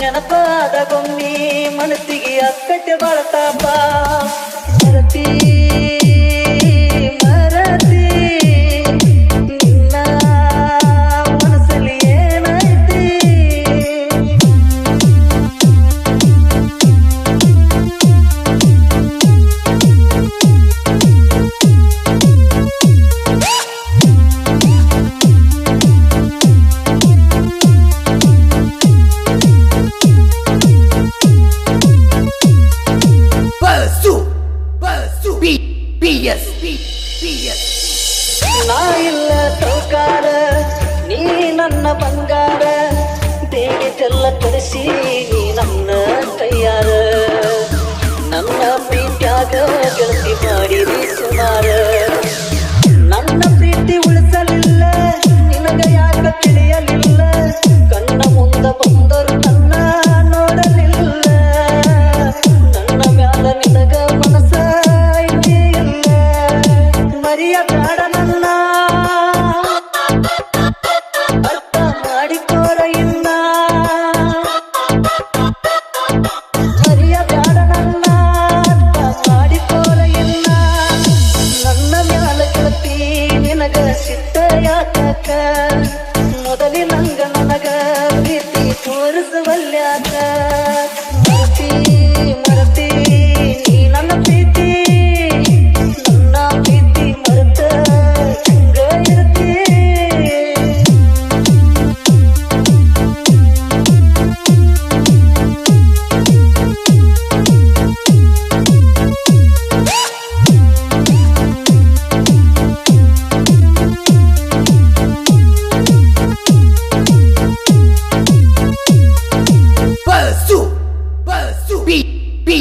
ನೆನಪಾದ ಗೊಮ್ಮಿ ಮನಸ್ಸಿಗೆ ಅಕ್ಕಟ್ಟೆ ಬಳತಾಪ ಮರತೀ ನಾ ಇಲ್ಲ ಸೌಕಾರ ನೀ ನನ್ನ ಬಂಗಾರ ದೇವಿಗೆಲ್ಲ ತರಿಸಿ ನೀ ನನ್ನ ತಯಾರ. ನನ್ನ ಪ್ರೀತ್ಯಾಗ ಗೆಳತಿ ಮಾಡಿರಿ ಸುಮಾರ. дозволяти.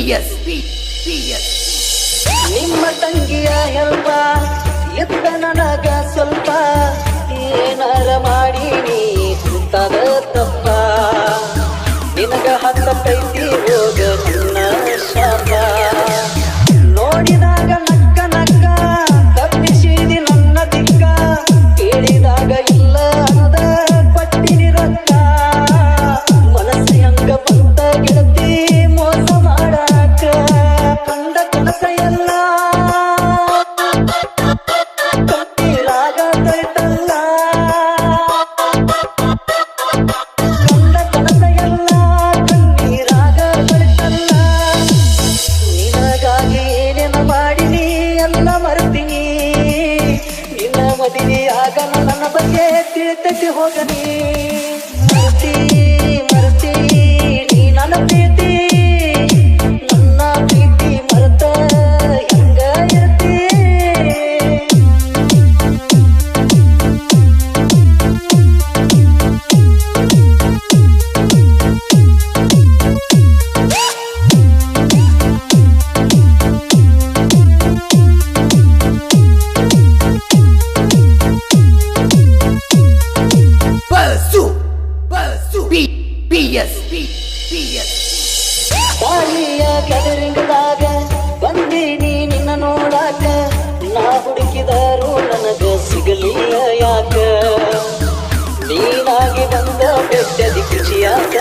ಎಸ್ ಪಿ ನಿಮ್ಮ ತಂಗಿಯ ಹೆಲ್ಪ ಎತ್ತ ನನಗ ತಿಳಿತೈತಿ ಹೋಗಲಿ ಬಾಳಿಯ ಕದರಿಂಗದಾಗ ಬಂದೀನಿ ನಿನ್ನ ನೋಡಾಕ. ನಾ ಹುಡುಕಿದರೂ ನನಗ ಸಿಗಲಿಲ್ಲ ಯಾಕ? ನೀನಾಗಿ ಬಂದ ಬೆಟ್ಟದಿ ಖುಷಿಯಾಕ